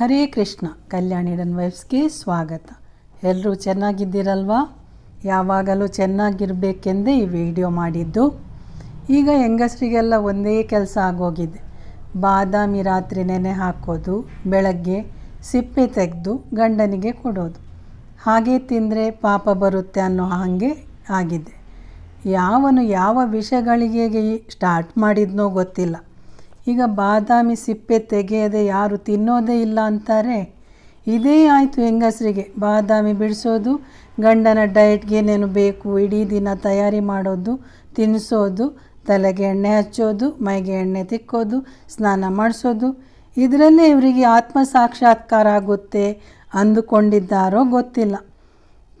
ಹರೇ ಕೃಷ್ಣ ಕಲ್ಯಾಣಿಡನ್ ವೈಫ್ಸ್ಗೆ ಸ್ವಾಗತ. ಎಲ್ಲರೂ ಚೆನ್ನಾಗಿದ್ದೀರಲ್ವಾ? ಯಾವಾಗಲೂ ಚೆನ್ನಾಗಿರಬೇಕೆಂದೇ ಈ ವಿಡಿಯೋ ಮಾಡಿದ್ದು. ಈಗ ಹೆಂಗಸರಿಗೆಲ್ಲ ಒಂದೇ ಕೆಲಸ ಆಗೋಗಿದೆ. ಬಾದಾಮಿ ರಾತ್ರಿ ನೆನೆ ಹಾಕೋದು, ಬೆಳಗ್ಗೆ ಸಿಪ್ಪೆ ತೆಗೆದು ಗಂಡನಿಗೆ ಕೊಡೋದು. ಹಾಗೆ ತಿಂದರೆ ಪಾಪ ಬರುತ್ತೆ ಅನ್ನೋ ಹಾಗೆ ಆಗಿದೆ. ಯಾವನು ಯಾವ ವಿಷಯಗಳಿಗೆ ಸ್ಟಾರ್ಟ್ ಮಾಡಿದ್ನೋ ಗೊತ್ತಿಲ್ಲ. ಈಗ ಬಾದಾಮಿ ಸಿಪ್ಪೆ ತೆಗೆಯದೆ ಯಾರು ತಿನ್ನೋದೇ ಇಲ್ಲ ಅಂತಾರೆ. ಇದೇ ಆಯಿತು ಹೆಂಗಸರಿಗೆ. ಬಾದಾಮಿ ಬಿಡಿಸೋದು, ಗಂಡನ ಡಯಟ್ಗೆ ಏನೇನು ಬೇಕು, ಇಡೀ ದಿನ ತಯಾರಿ ಮಾಡೋದು, ತಿನ್ನಿಸೋದು, ತಲೆಗೆ ಎಣ್ಣೆ ಹಚ್ಚೋದು, ಮೈಗೆ ಎಣ್ಣೆ ತಿಕ್ಕೋದು, ಸ್ನಾನ ಮಾಡಿಸೋದು. ಇದರಲ್ಲೇ ಇವರಿಗೆ ಆತ್ಮ ಸಾಕ್ಷಾತ್ಕಾರ ಆಗುತ್ತೆ ಅಂದುಕೊಂಡಿದ್ದಾರೋ ಗೊತ್ತಿಲ್ಲ.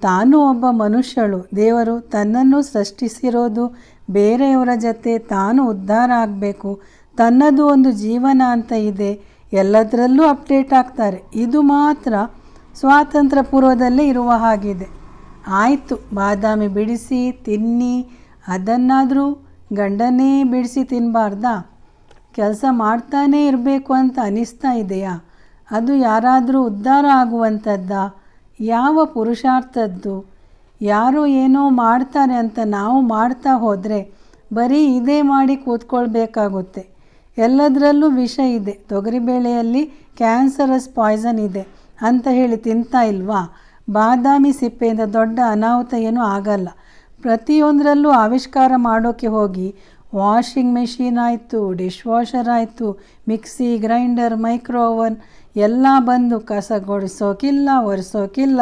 ತಾನು ಒಬ್ಬ ಮನುಷ್ಯಳು. ದೇವರು ತನ್ನನ್ನು ಸೃಷ್ಟಿಸಿರೋದು ಬೇರೆಯವರ ಜೊತೆ ತಾನು ಉದ್ಧಾರ ಆಗಬೇಕು. ತನ್ನದು ಒಂದು ಜೀವನ ಅಂತ ಇದೆ, ಎಲ್ಲದರಲ್ಲೂ ಅಪ್ಡೇಟ್ ಆಗ್ತಾರೆ. ಇದು ಮಾತ್ರ ಸ್ವಾತಂತ್ರ್ಯ ಪೂರ್ವದಲ್ಲೇ ಇರುವ ಹಾಗಿದೆ. ಆಯಿತು, ಬಾದಾಮಿ ಬಿಡಿಸಿ, ತಿನ್ನಿ, ಅದನ್ನಾದರೂ ಗಂಡನೇ ಬಿಡಿಸಿ ತಿನ್ನಬಾರ್ದಾ ಕೆಲಸ ಮಾಡ್ತಾನೇ ಇರಬೇಕು ಅಂತ ಅನಿಸ್ತಾ ಇದೆಯಾ? ಅದು ಯಾರಾದರೂ ಉದ್ಧಾರ ಆಗುವಂಥದ್ದ? ಯಾವ ಪುರುಷಾರ್ಥದ್ದು? ಯಾರು ಏನೋ ಮಾಡ್ತಾರೆ ಅಂತ ನಾವು ಮಾಡ್ತಾ ಹೋದರೆ ಬರೀ ಇದೇ ಮಾಡಿ ಕೂತ್ಕೊಳ್ಬೇಕಾಗುತ್ತೆ. ಎಲ್ಲದರಲ್ಲೂ ವಿಷ ಇದೆ. ತೊಗರಿಬೇಳೆಯಲ್ಲಿ ಕ್ಯಾನ್ಸರಸ್ ಪಾಯ್ಸನ್ ಇದೆ ಅಂತ ಹೇಳಿ ತಿಂತಾ ಇಲ್ವಾ? ಬಾದಾಮಿ ಸಿಪ್ಪೆಯಿಂದ ದೊಡ್ಡ ಅನಾಹುತ ಏನೂ ಆಗಲ್ಲ. ಪ್ರತಿಯೊಂದರಲ್ಲೂ ಆವಿಷ್ಕಾರ ಮಾಡೋಕ್ಕೆ ಹೋಗಿ ವಾಷಿಂಗ್ ಮೆಷಿನ್ ಆಯಿತು, ಡಿಶ್ ವಾಷರ್ ಆಯಿತು, ಮಿಕ್ಸಿ, ಗ್ರೈಂಡರ್, ಮೈಕ್ರೋ ಓವನ್ ಎಲ್ಲ ಬಂದು ಕಸ ಗುಡಿಸೋಕಿಲ್ಲ ಒರೆಸೋಕಿಲ್ಲ,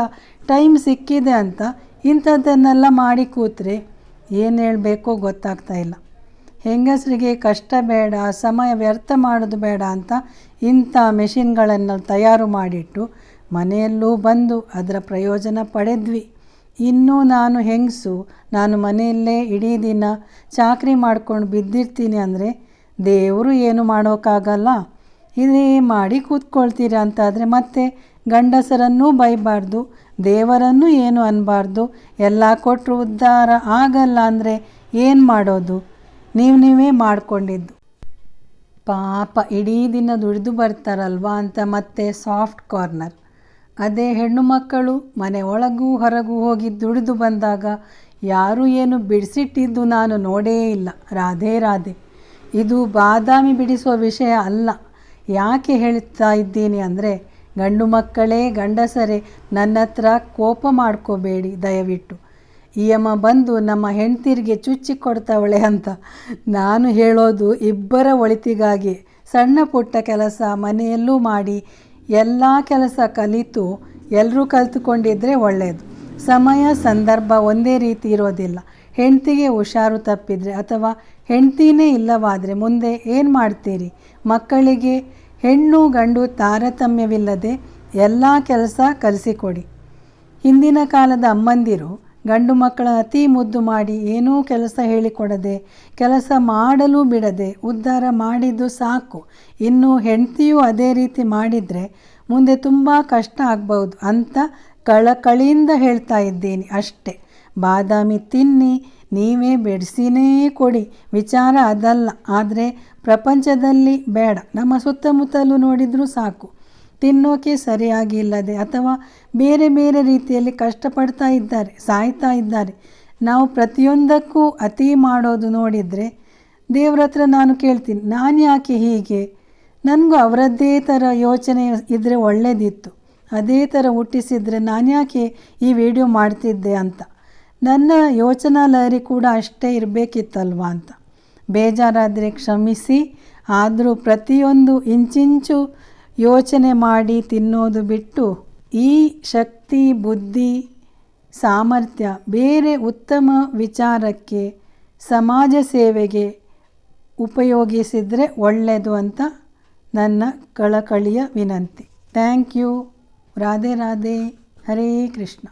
ಟೈಮ್ ಸಿಕ್ಕಿದೆ ಅಂತ ಇಂಥದ್ದನ್ನೆಲ್ಲ ಮಾಡಿ ಕೂತ್ರೆ ಏನು ಹೇಳಬೇಕೋ ಗೊತ್ತಾಗ್ತಾ ಇಲ್ಲ. ಹೆಂಗಸರಿಗೆ ಕಷ್ಟ ಬೇಡ, ಸಮಯ ವ್ಯರ್ಥ ಮಾಡೋದು ಬೇಡ ಅಂತ ಇಂಥ ಮೆಷಿನ್ಗಳನ್ನು ತಯಾರು ಮಾಡಿಟ್ಟು ಮನೆಯಲ್ಲೂ ಬಂದು ಅದರ ಪ್ರಯೋಜನ ಪಡೆದ್ವಿ. ಇನ್ನೂ ನಾನು ಹೆಂಗಸು, ನಾನು ಮನೆಯಲ್ಲೇ ಇಡೀ ದಿನ ಚಾಕ್ರಿ ಮಾಡ್ಕೊಂಡು ಬಿದ್ದಿರ್ತೀನಿ ಅಂದರೆ ದೇವರು ಏನು ಮಾಡೋಕ್ಕಾಗಲ್ಲ ಇದೇ ಮಾಡಿ ಕೂತ್ಕೊಳ್ತೀರ ಅಂತಾದರೆ ಮತ್ತೆ ಗಂಡಸರನ್ನೂ ಬೈಬಾರ್ದು, ದೇವರನ್ನೂ ಏನು ಅನ್ನಬಾರ್ದು ಎಲ್ಲ ಕೊಟ್ಟರು ಉದ್ಧಾರ ಆಗಲ್ಲ ಅಂದರೆ ಏನು ಮಾಡೋದು? ನೀವು ನೀವೇ ಮಾಡಿಕೊಂಡಿದ್ದು. ಪಾಪ, ಇಡೀ ದಿನ ದುಡಿದು ಬರ್ತಾರಲ್ವಾ ಅಂತ ಮತ್ತೆ ಸಾಫ್ಟ್ ಕಾರ್ನರ್. ಅದೇ ಹೆಣ್ಣು ಮಕ್ಕಳು ಮನೆ ಒಳಗೂ ಹೊರಗೂ ಹೋಗಿ ದುಡಿದು ಬಂದಾಗ ಯಾರೂ ಏನು ಬಿಡಿಸಿಟ್ಟಿದ್ದು ನಾನು ನೋಡೇ ಇಲ್ಲ. ರಾಧೆ ರಾಧೆ. ಇದು ಬಾದಾಮಿ ಬಿಡಿಸುವ ವಿಷಯ ಅಲ್ಲ. ಯಾಕೆ ಹೇಳ್ತಾ ಇದ್ದೀನಿ ಅಂದರೆ ಗಂಡು ಮಕ್ಕಳೇ, ಗಂಡಸರೇ ನನ್ನ ಹತ್ರ ಕೋಪ ಮಾಡ್ಕೋಬೇಡಿ ದಯವಿಟ್ಟು. ಈ ಅಮ್ಮ ಬಂದು ನಮ್ಮ ಹೆಂಡ್ತಿರಿಗೆ ಚುಚ್ಚಿ ಕೊಡ್ತಾವಳೆ ಅಂತ. ನಾನು ಹೇಳೋದು ಇಬ್ಬರ ಒಳಿತಿಗಾಗಿ. ಸಣ್ಣ ಪುಟ್ಟ ಕೆಲಸ ಮನೆಯಲ್ಲೂ ಮಾಡಿ ಎಲ್ಲ ಕೆಲಸ ಕಲಿತು ಎಲ್ಲರೂ ಕಲಿತುಕೊಂಡಿದ್ದರೆ ಒಳ್ಳೆಯದು ಸಮಯ, ಸಂದರ್ಭ ಒಂದೇ ರೀತಿ ಇರೋದಿಲ್ಲ. ಹೆಂಡ್ತಿಗೆ ಹುಷಾರು ತಪ್ಪಿದರೆ ಅಥವಾ ಹೆಂಡ್ತಿನೇ ಇಲ್ಲವಾದರೆ ಮುಂದೆ ಏನು ಮಾಡ್ತೀರಿ? ಮಕ್ಕಳಿಗೆ ಹೆಣ್ಣು ಗಂಡು ತಾರತಮ್ಯವಿಲ್ಲದೆ ಎಲ್ಲ ಕೆಲಸ ಕಲಿಸಿಕೊಡಿ. ಹಿಂದಿನ ಕಾಲದ ಅಮ್ಮಂದಿರು ಗಂಡು ಮಕ್ಕಳ ಅತಿ ಮುದ್ದು ಮಾಡಿ ಏನೂ ಕೆಲಸ ಹೇಳಿಕೊಡದೆ, ಕೆಲಸ ಮಾಡಲು ಬಿಡದೆ ಉದ್ಧಾರ ಮಾಡಿದ್ದು ಸಾಕು. ಇನ್ನು ಹೆಂಡತಿಯೂ ಅದೇ ರೀತಿ ಮಾಡಿದರೆ ಮುಂದೆ ತುಂಬ ಕಷ್ಟ ಆಗ್ಬೌದು ಅಂತ ಕಳಕಳಿಯಿಂದ ಹೇಳ್ತಾ ಇದ್ದೀನಿ ಅಷ್ಟೆ. ಬಾದಾಮಿ ತಿನ್ನಿ, ನೀವೇ ಬೆಡಿಸಿನೇ ಕೊಡಿ. ವಿಚಾರ ಅದಲ್ಲ, ಆದರೆ ಪ್ರಪಂಚದಲ್ಲಿ ಬೇಡ. ನಮ್ಮ ಸುತ್ತಮುತ್ತಲೂ ನೋಡಿದರೂ ಸಾಕು. ತಿನ್ನೋಕೆ ಸರಿಯಾಗಿ ಇಲ್ಲದೆ ಅಥವಾ ಬೇರೆ ಬೇರೆ ರೀತಿಯಲ್ಲಿ ಕಷ್ಟಪಡ್ತಾ ಇದ್ದಾರೆ, ಸಾಯ್ತಾ ಇದ್ದಾರೆ. ನಾವು ಪ್ರತಿಯೊಂದಕ್ಕೂ ಅತಿ ಮಾಡೋದು ನೋಡಿದರೆ, ದೇವ್ರ ಹತ್ರ ನಾನು ಕೇಳ್ತೀನಿ, ನಾನು ಯಾಕೆ ಹೀಗೆ? ನನಗೂ ಅವರದ್ದೇ ಥರ ಯೋಚನೆ ಇದ್ದರೆ ಒಳ್ಳೆಯದಿತ್ತು ಅದೇ ಥರ ಹುಟ್ಟಿಸಿದರೆ ನಾನು ಯಾಕೆ ಈ ವಿಡಿಯೋ ಮಾಡ್ತಿದ್ದೆ ಅಂತ. ನನ್ನ ಯೋಚನಾ ಲಹರಿ ಕೂಡ ಅಷ್ಟೇ ಇರಬೇಕಿತ್ತಲ್ವ ಅಂತ. ಬೇಜಾರಾದರೆ ಕ್ಷಮಿಸಿ, ಆದರೂ ಪ್ರತಿಯೊಂದು ಇಂಚಿಂಚು ಯೋಚನೆ ಮಾಡಿ ತಿನ್ನೋದು ಬಿಟ್ಟು ಈ ಶಕ್ತಿ, ಬುದ್ಧಿ, ಸಾಮರ್ಥ್ಯ ಬೇರೆ ಉತ್ತಮ ವಿಚಾರಕ್ಕೆ, ಸಮಾಜ ಸೇವೆಗೆ ಉಪಯೋಗಿಸಿದರೆ ಒಳ್ಳೆಯದು ಅಂತ ನನ್ನ ಕಳಕಳಿಯ ವಿನಂತಿ. Thank you. ರಾಧೆ ರಾಧೆ. ಹರೇ ಕೃಷ್ಣ.